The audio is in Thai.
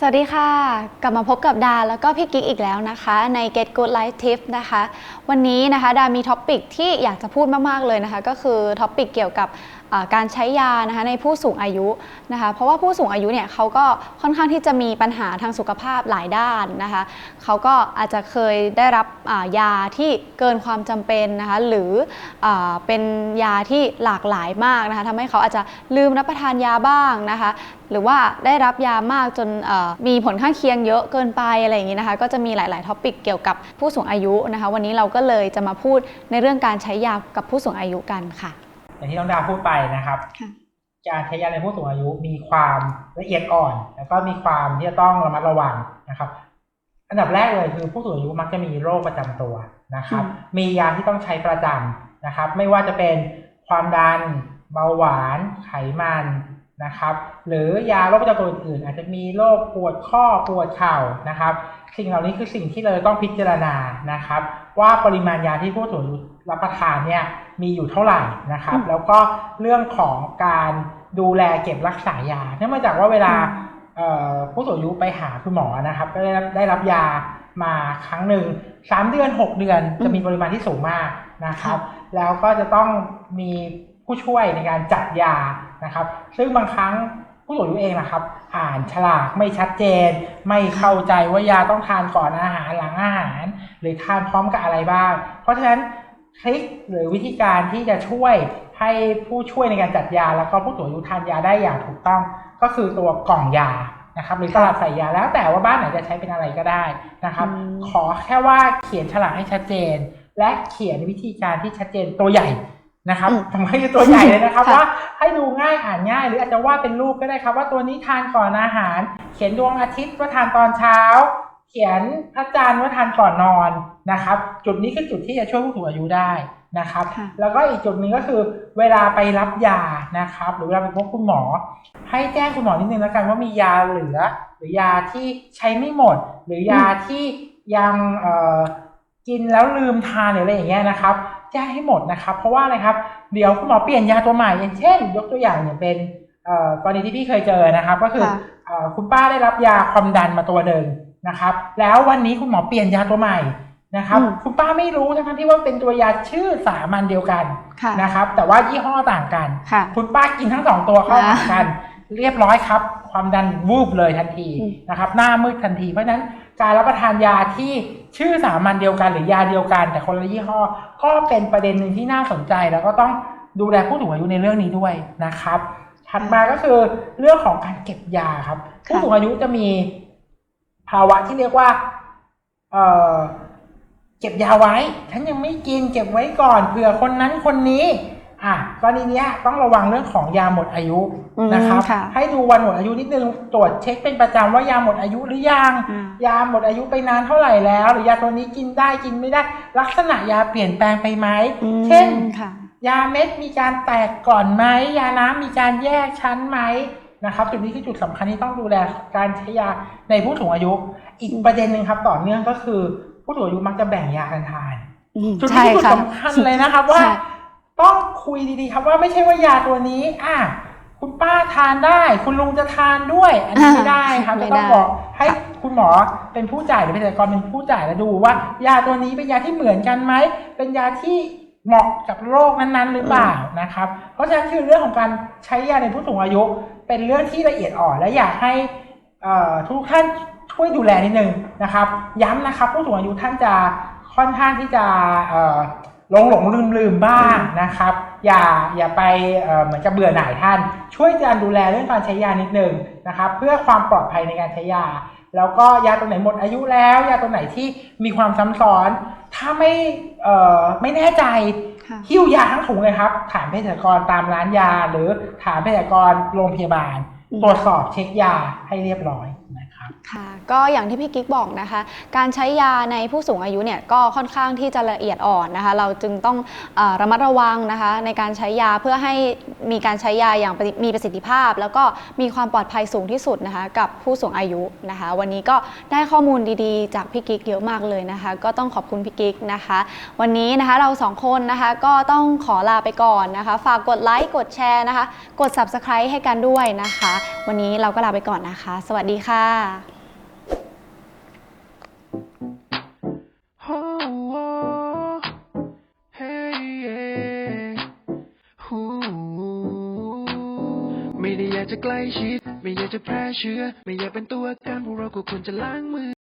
สวัสดีค่ะ กลับมาพบกับดาแล้วก็พี่กิ๊กอีกแล้วนะคะ ใน Get Good Life Tip นะคะ วันนี้นะคะดามีท็อปิกที่อยากจะพูดมาก ๆ เลยนะคะ ก็คือท็อปิกเกี่ยวกับการใช้ยานะคะในผู้สูงอายุนะคะ เพราะว่าผู้สูงอายุเนี่ยเขาก็ค่อนข้างที่จะมีปัญหาทางสุขภาพหลายด้านนะคะเขาก็อาจจะเคยได้รับยาที่เกินความจำเป็นนะคะหรืออเป็นยาที่หลากหลายมากนะคะทำให้เขาอาจจะลืมรับประทานยาบ้างนะคะ หรือว่าได้รับยามากจนเมีผลข้างเคียงเยอะเกินไปอะไรอย่างนี้นะคะ ก็จะมีหลาย ๆ ท็อปิกเกี่ยวกับผู้สูงอายุนะคะ วันนี้เราก็เลยจะมาพูดในเรื่องการใช้ยากับผู้สูงอายุกันค่ะ อย่างที่น้องดาวพูดไปนะครับค่ะการใช้ยาในผู้สูงอายุมีความละเอียดอ่อน แล้วก็มีความที่จะต้องระมัดระวังนะครับ อันดับแรกเลยคือผู้สูงอายุมักจะมีโรคประจำตัวนะครับอืมมียาที่ต้องใช้ประจำนะครับ ไม่ว่าจะเป็นความดัน เบาหวาน ไขมัน นะครับ หรือยาโรคประจำตัวอื่นๆอาจจะมีโรคปวดข้อปวดเข่านะครับ สิ่งเหล่านี้คือสิ่งที่เราต้องพิจารณานะครับ ว่าปริมาณยาที่ผู้สูงอายุรับประทานเนี่ยมีอยู่เท่าไหร่นะครับอืมแล้วก็เรื่องของการดูแลเก็บรักษายาเนื่องมาจากว่าเวลาเอ่อผู้สูงอายุไปหาคุณหมอนะครับก็ได้รับได้รับยามาครั้งหนึ่งสามเดือนหกเดือนจะมีปริมาณที่สูงมากนะครับ แล้วก็จะต้องมีผู้ช่วยในการจัดยา นะครับ ซึ่งบางครั้งผู้สูงอายุเองนะครับ อ่านฉลากไม่ชัดเจน ไม่เข้าใจว่ายาต้องทานก่อนอาหารหลังอาหาร หรือทานพร้อมกับอะไรบ้าง เพราะฉะนั้นทริคหรือวิธีการที่จะช่วยให้ผู้ช่วยในการจัดยา แล้วก็ผู้สูงอายุทานยาได้อย่างถูกต้อง ก็คือตัวกล่องยานะครับหรือตลับใส่ยาแล้วแต่ว่าบ้านไหนจะใช้เป็นอะไรก็ได้นะครับอืมขอแค่ว่าเขียนฉลากให้ชัดเจน และเขียนวิธีการที่ชัดเจนตัวใหญ่ นะครับอืมผมให้ตัวใหญ่เลยนะครับค่ะว่าให้ดูง่ายอ่านง่าย หรืออาจจะวาดเป็นรูปก็ได้ครับ ว่าตัวนี้ทานก่อนอาหาร เขียนดวงอาทิตย์ว่าทานตอนเช้า เขียนพระจันทร์ว่าทานก่อนนอนนะครับ จุดนี้คือจุดที่จะช่วยผู้สูงอายุได้นะครับค่ะแล้วก็อีกจุดหนึ่งก็คือ เวลาไปรับยานะครับ หรือเวลาไปพบคุณหมอ ให้แจ้งคุณหมอนิดนึงแล้วกันว่ามียาเหลือ หรือยาที่ใช้ไม่หมด หรือยาที่ยังเอ่อกินแล้วลืมทานหรืออะไรอย่างเงี้ยนะครับ แจ้งให้หมดนะครับ เพราะว่าอะไรครับ เดี๋ยวคุณหมอเปลี่ยนยาตัวใหม่อย่างเช่น ยกตัวอย่างอย่างเป็นเอ่อกรณีที่พี่เคยเจอนะครับ ก็คือค่ะเอ่อคุณป้าได้รับยาความดันมาตัวหนึ่งนะครับ แล้ววันนี้คุณหมอเปลี่ยนยาตัวใหม่นะครับอืมคุณป้าไม่รู้ทั้งๆที่ว่าเป็นตัวยาชื่อสามัญเดียวกันค่ะนะครับ แต่ว่ายี่ห้อต่างกันค่ะคุณป้ากินทั้งสองตัวเข้าอ่าหากัน เรียบร้อยครับ ความดันวูบเลยทันทีอืมนะครับ หน้ามืดทันทีเพราะฉะนั้น การรับประทานยาที่ชื่อสามัญเดียวกันหรือยาเดียวกัน แต่คนละยี่ห้อ ก็เป็นประเด็นหนึ่งที่น่าสนใจ แล้วก็ต้องดูแลผู้สูงอายุในเรื่องนี้ด้วยนะครับถัดมาก็คือเรื่องของการเก็บยาครับ ผู้สูงอายุจะมีภาวะที่เรียกว่า เอ่อเก็บยาไว้ ฉันยังไม่กินเก็บไว้ก่อนเผื่อคนนั้นคนนี้ อะกรณีเนี้ยต้องระวังเรื่องของยาหมดอายุอืมนะครับค่ะให้ดูวันหมดอายุนิดนึงตรวจเช็คเป็นประจำว่ายาหมดอายุหรือยังอ่ายาหมดอายุไปนานเท่าไหร่แล้ว หรือยาตัวนี้กินได้กินไม่ได้ ลักษณะยาเปลี่ยนแปลงไปไหมอืมเช่น ค่ะ ยาเม็ดมีการแตกก่อนไหมยาน้ำมีการแยกชั้นไหมนะครับจุดนี้คือจุดสำคัญที่ต้องดูแลการใช้ยาในผู้สูงอายุ อีกประเด็นหนึ่งครับต่อเนื่องก็คือ ผู้สูงอายุมักจะแบ่งยากันทาน อืมจุดใช่นี้คือจุดค่ะ สำคัญเลยนะครับว่า ใช่ ต้อง คุยดีๆ ครับว่าไม่ใช่ว่ายาตัวนี้ อะคุณป้าทานได้ คุณลุงจะทานด้วย อันนี้ไม่ได้ครับไม่จะต้องได้บอกให้คุณหมอเป็นผู้จ่ายหรือเภสัชกรเป็นผู้จ่ายแล้วดูว่า ยาตัวนี้เป็นยาที่เหมือนกันไหมเป็นยาที่เหมาะกับโรคนั้นๆ หรือเปล่านะครับ เพราะฉะนั้นคือเรื่องของการใช้ยาในผู้สูงอายุ เป็นเรื่องที่ละเอียดอ่อนและอยากให้เอ่อทุกท่านช่วยดูแลนิดนึงนะครับ ย้ำนะครับผู้สูงอายุท่านจะค่อนข้างที่จะเอ่อ หลงหลงลืมลืมๆบ้างนะครับ อย่าอย่าไปเอ่อเหมือนกับเบื่อหน่ายท่าน ช่วยการดูแลเรื่องการใช้ยานิดนึงนะครับ เพื่อความปลอดภัยในการใช้ยา แล้วก็ยาตัวไหนหมดอายุแล้ว ยาตัวไหนที่มีความซ้ำซ้อน ถ้าไม่เอ่อไม่แน่ใจค่ะหิ้วยาทั้งถุงเลยครับ ถามเภสัชกรตามร้านยา หรือถามเภสัชกรโรงพยาบาลอืมตรวจสอบเช็คยาให้เรียบร้อยนะครับค่ะก็อย่างที่พี่กิ๊กบอกนะคะ การใช้ยาในผู้สูงอายุเนี่ยก็ค่อนข้างที่จะละเอียดอ่อนนะคะ เราจึงต้องเออระมัดระวังนะคะในการใช้ยาเพื่อให้มีการใช้ยาอย่างประสิมีประสิทธิภาพ แล้วก็มีความปลอดภัยสูงที่สุดนะคะกับผู้สูงอายุนะคะ วันนี้ก็ได้ข้อมูลดีๆ จากพี่กิ๊กเยอะมากเลยนะคะ ก็ต้องขอบคุณพี่กิ๊กนะคะ วันนี้นะคะเราสองคนนะคะก็ต้องขอลาไปก่อนนะคะ ฝากกดไลค์กดแชร์นะคะ กด subscribe ให้กันด้วยนะคะ วันนี้เราก็ลาไปก่อนนะคะ สวัสดีค่ะากจะใกล้ชิด ไม่อยากจะแพร่เชื้อ ไม่อยากเป็นตัวการพวกเราก็ควรจะล้างมือ